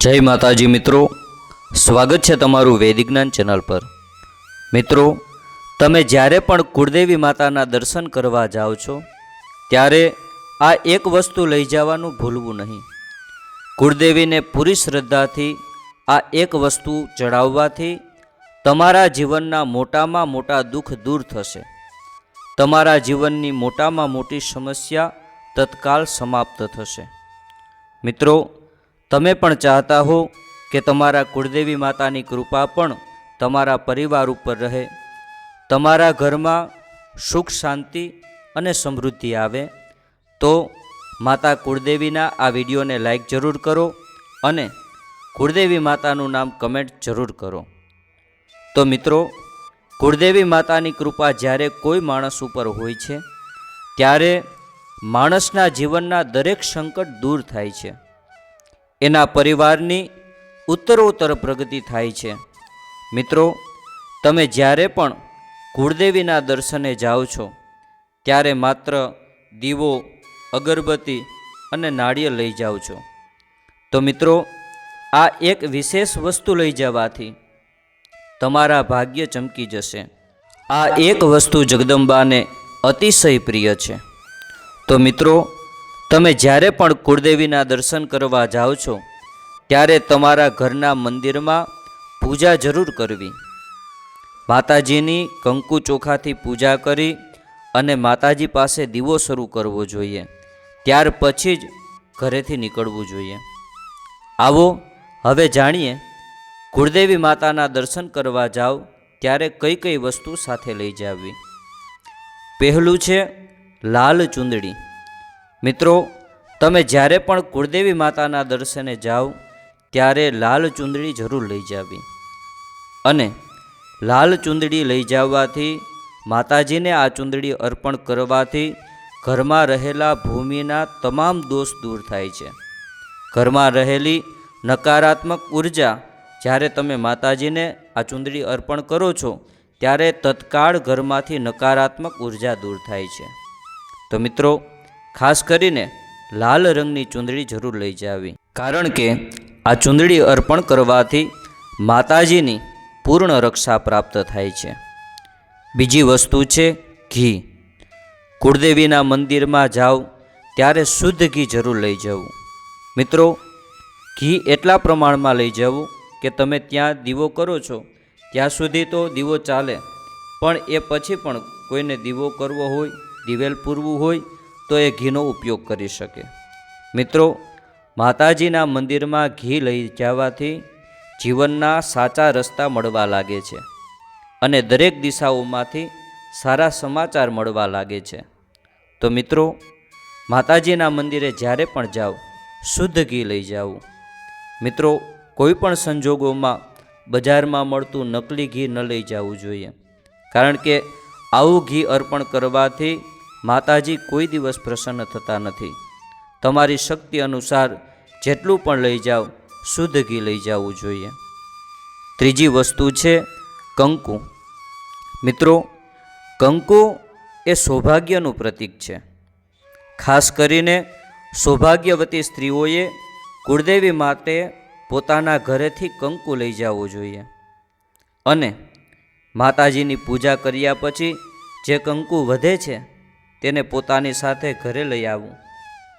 જય માતાજી મિત્રો. સ્વાગત છે તમારું વૈદિક જ્ઞાન ચેનલ પર. મિત્રો, તમે જ્યારે પણ કુળદેવી માતાના દર્શન કરવા જાઓ છો, ત્યારે આ એક વસ્તુ લઈ જવાનું ભૂલવું નહીં. કુળદેવીને પૂરી શ્રદ્ધાથી આ એક વસ્તુ ચડાવવાથી તમારા જીવનના મોટામાં મોટા દુઃખ દૂર થશે. તમારા જીવનની મોટામાં મોટી સમસ્યા તત્કાલ સમાપ્ત થશે. મિત્રો તમે પણ ચાહતા હો કે તમારા કુળદેવી માતાની કૃપા પણ તમારા પરિવાર ઉપર રહે. તમારા ઘરમાં સુખ, શાંતિ અને સમૃદ્ધિ આવે. તો માતા કુળદેવીના આ વિડીયોને લાઈક જરૂર કરો અને કુળદેવી માતાનું નામ કમેન્ટ જરૂર કરો. તો મિત્રો, કુળદેવી માતાની કૃપા જ્યારે કોઈ માણસ ઉપર હોય છે, ત્યારે માણસના જીવનના દરેક સંકટ દૂર થાય છે. એના પરિવારની ઉત્તરોત્તર પ્રગતિ થાય છે. મિત્રો, તમે જ્યારે પણ કુળદેવીના દર્શને જાઓ છો, ત્યારે માત્ર દીવો, અગરબત્તી અને નાળિયેર લઈ જાઓ છો. તો મિત્રો, આ એક વિશેષ વસ્તુ લઈ જવાથી તમારા ભાગ્ય ચમકી જશે. આ એક વસ્તુ જગદંબાને અતિશય પ્રિય છે. તો મિત્રો તમે જ્યારે પણ કુળદેવીના દર્શન કરવા જાઓ છો, ત્યારે તમારા ઘરના મંદિરમાં પૂજા જરૂર કરવી. માતાજીની કંકુ ચોખાથી પૂજા કરી અને માતાજી પાસે દીવો શરૂ કરવો જોઈએ. ત્યાર પછી જ ઘરેથી નીકળવું જોઈએ. આવો, હવે જાણીએ, કુળદેવી માતાના દર્શન કરવા જાઓ ત્યારે કઈ કઈ વસ્તુ સાથે લઈ જાવી પહેલું છે લાલ ચૂંદડી. મિત્રો, તમે જ્યારે પણ કુળદેવી માતાના દર્શને જાઓ, ત્યારે લાલ ચૂંદડી જરૂર લઈ જાવી. અને લાલ ચૂંદડી લઈ જવાથી, માતાજીને આ ચૂંદડી અર્પણ કરવાથી, ઘરમાં રહેલા ભૂમિના તમામ દોષ દૂર થાય છે. ઘરમાં રહેલી નકારાત્મક ઊર્જા, જ્યારે તમે માતાજીને આ ચૂંદડી અર્પણ કરો છો, ત્યારે તત્કાળ ઘરમાંથી નકારાત્મક ઊર્જા દૂર થાય છે. તો મિત્રો ખાસ કરીને લાલ રંગની ચૂંદડી જરૂર લઈ જાવી. કારણ કે આ ચૂંદડી અર્પણ કરવાથી માતાજીની પૂર્ણ રક્ષા પ્રાપ્ત થાય છે. બીજી વસ્તુ છે ઘી. કુળદેવીના મંદિરમાં જાઓ ત્યારે શુદ્ધ ઘી જરૂર લઈ જવું. મિત્રો, ઘી એટલા પ્રમાણમાં લઈ જવું કે તમે ત્યાં દીવો કરો છો, ત્યાં સુધી તો દીવો ચાલે. પણ એ પછી પણ કોઈને દીવો કરવો હોય, દિવેલ પૂરવું હોય તો એ ઘીનો ઉપયોગ કરી શકે. મિત્રો, માતાજીના મંદિરમાં ઘી લઈ જવાથી જીવનના સાચા રસ્તા મળવા લાગે છે અને દરેક દિશાઓમાંથી સારા સમાચાર મળવા લાગે છે. તો મિત્રો, માતાજીના મંદિરે જ્યારે પણ જાઓ, શુદ્ધ ઘી લઈ જાઓ. મિત્રો, કોઈ પણ સંજોગોમાં બજારમાં મળતું નકલી ઘી ન લઈ જવું જોઈએ. કારણ કે આવું ઘી અર્પણ કરવાથી માતાજી કોઈ દિવસ પ્રસન્ન થતા નથી. તમારી શક્તિ અનુસાર જેટલું પણ લઈ જાઓ, શુદ્ધ ઘી લઈ જવું જોઈએ. ત્રીજી વસ્તુ છે કંકુ. મિત્રો, કંકુ એ સૌભાગ્યનું પ્રતીક છે. ખાસ કરીને સૌભાગ્યવતી સ્ત્રીઓએ કુળદેવી માટે પોતાના ઘરેથી કંકુ લઈ જવું જોઈએ. અને માતાજીની પૂજા કર્યા પછી જે કંકુ વધે છે તેને પોતાની સાથે ઘરે લઈ આવવું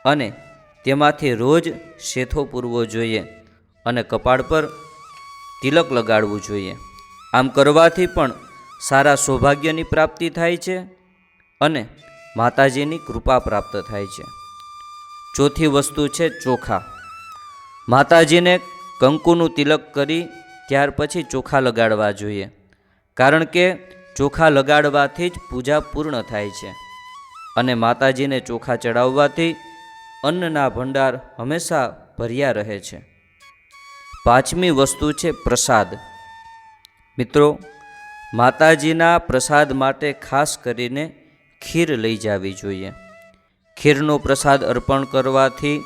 અને તેમાંથી રોજ શેથો પૂરવો જોઈએ અને કપાળ પર તિલક લગાડવું જોઈએ. આમ કરવાથી પણ સારા સૌભાગ્યની પ્રાપ્તિ થાય છે અને માતાજીની કૃપા પ્રાપ્ત થાય છે. ચોથી વસ્તુ છે ચોખા. માતાજીને કંકુનું તિલક કરી ત્યાર પછી ચોખા લગાડવા જોઈએ. કારણ કે ચોખા લગાડવાથી જ પૂજા પૂર્ણ થાય છે. અને માતાજીને ચોખા ચડાવવાથી અન્નના ભંડાર હંમેશા ભર્યા રહે છે. પાંચમી વસ્તુ છે પ્રસાદ. મિત્રો, માતાજીના પ્રસાદ માટે ખાસ કરીને ખીર લઈ જવી જોઈએ. ખીરનો પ્રસાદ અર્પણ કરવાથી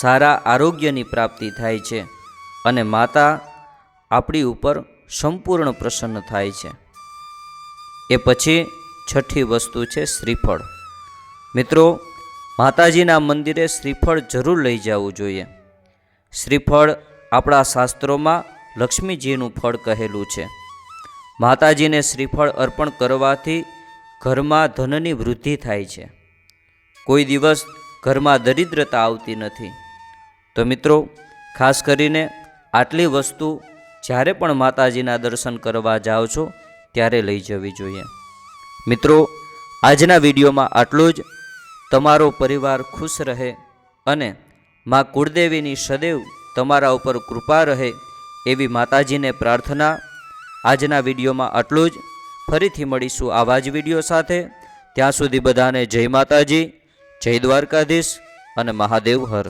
સારા આરોગ્યની પ્રાપ્તિ થાય છે અને માતા આપણી ઉપર સંપૂર્ણ પ્રસન્ન થાય છે. એ પછી છઠ્ઠી વસ્તુ છે શ્રીફળ. મિત્રો, માતાજીના મંદિરે શ્રીફળ જરૂર લઈ જવું જોઈએ. શ્રીફળ આપણા શાસ્ત્રોમાં લક્ષ્મીજીનું ફળ કહેલું છે. માતાજીને શ્રીફળ અર્પણ કરવાથી ઘરમાં ધનની વૃદ્ધિ થાય છે. કોઈ દિવસ ઘરમાં દરિદ્રતા આવતી નથી. તો મિત્રો, ખાસ કરીને આટલી વસ્તુ જ્યારે પણ માતાજીના દર્શન કરવા જાઓ છો, ત્યારે લઈ જવી જોઈએ. મિત્રો, આજના વિડીયોમાં આટલું જ. તમારો પરિવાર ખુશ રહે અને મા કુળદેવીની સદૈવ તમારા ઉપર કૃપા રહે એવી માતાજીને પ્રાર્થના. આજના વિડીયોમાં આટલું જ. ફરીથી મળીશું આવા જ વીડિયો સાથે. ત્યાં સુધી બધાને જય માતાજી, જય દ્વારકાધીશ અને મહાદેવ હર.